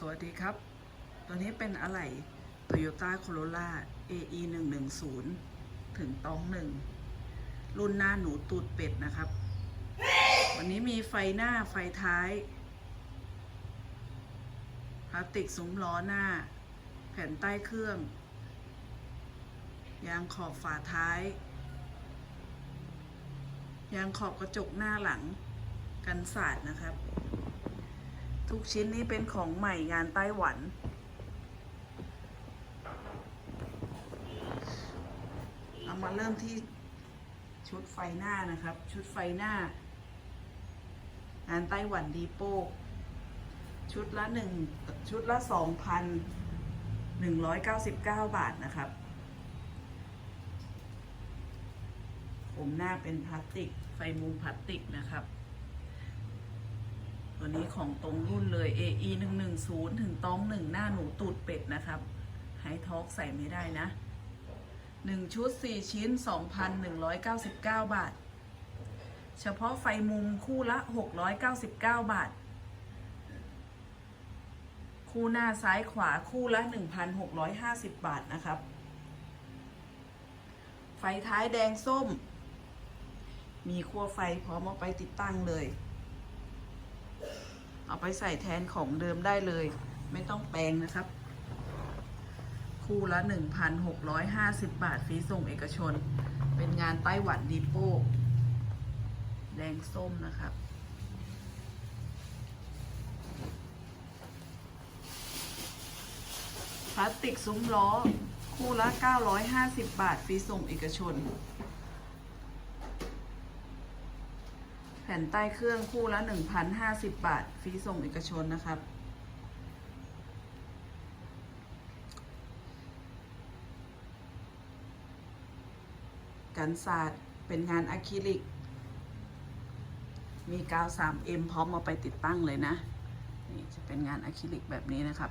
สวัสดีครับ ตัวนี้เป็นอะไหล่ Toyota Corolla AE 110ถึงตองหนึ่ง รุ่นหน้าหนูตูดเป็ดนะครับ วันนี้มีไฟหน้าไฟท้าย พลาสติกซุ้มล้อหน้า แผ่นใต้เครื่อง ยางขอบฝาท้าย ยางขอบกระจกหน้าหลัง กันสาดนะครับ ทุกชิ้นนี้เป็นของใหม่งานไต้หวันเรามาเริ่มที่ชุดไฟหน้านะครับ ชุดไฟหน้า งานไต้หวันดีโป้ชุดละหนึ่งชุดละสองพันหนึ่งร้อยเก้าสิบเก้าบาทนะครับผมหน้าเป็นพลาสติก ไฟมุมพลาสติกนะครับ ตัวนี้ของตรงรุ่นเลย AE 1 1 0ถึงต้องหนึ่งหน้าหนูตูดเป็ดนะครับไฮท็อกใส่ไม่ได้นะ 1 ชุด 4 ชิ้น 2,199 บาท เฉพาะไฟมุมคู่ละ 699 บาท คู่หน้าซ้ายขวาคู่ละ 1,650 บาทนะครับ ไฟท้ายแดงส้ม มีขั้วไฟพร้อมเอาไปติดตั้งเลย เอาไปใส่แทนของเดิมได้เลย ไม่ต้องแปลงนะครับ คู่ละ 1,650 บาทฟรีส่งเอกชน เป็นงานไต้หวันดีโป้แดงส้มนะครับพลาสติกซุ้มล้อ คู่ละ 950 บาทฟรีส่งเอกชน แผ่นใต้เครื่องคู่ละ1,050 บาท ฟรีส่งเอกชนนะครับ กันศาสตร์เป็นงานอะคริลิก มีกาว 3M พร้อมมาไปติดตั้งเลยนะ นี่จะเป็นงานอะคริลิกแบบนี้นะครับ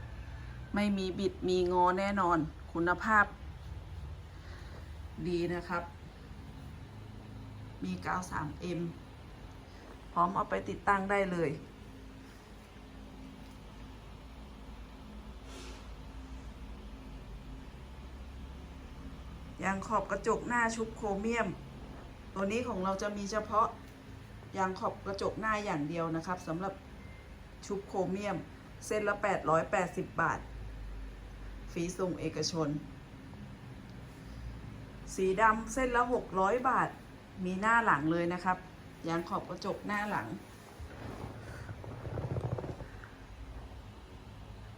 ไม่มีบิดมีงอแน่นอน คุณภาพ ดีนะครับ มีกาว 3M ร้อมเอาไปติดตั้งได้เลย ยางขอบกระจกหน้าชุบโครเมียม ตัวนี้ของเราจะมีเฉพาะยางขอบกระจกหน้าอย่างเดียวนะครับสำหรับชุบโครเมียม เส้นละ 880 บาทฟรีส่งเอกชน สีดำเส้นละ 600 บาท มีหน้าหลังเลยนะครับ ยางขอบกระจกหน้าหลัง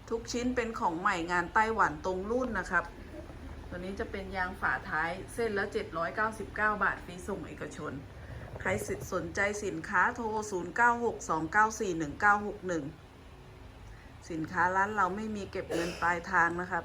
ทุกชิ้นเป็นของใหม่งานไต้หวันตรงรุ่นนะครับ ตัวนี้จะเป็นยางฝาท้ายเส้นละ 799 บาทฟรีส่งเอกชน ใครสิสนใจสินค้าโทร 0962941961 สินค้าร้านเราไม่มีเก็บเงินปลายทางนะครับ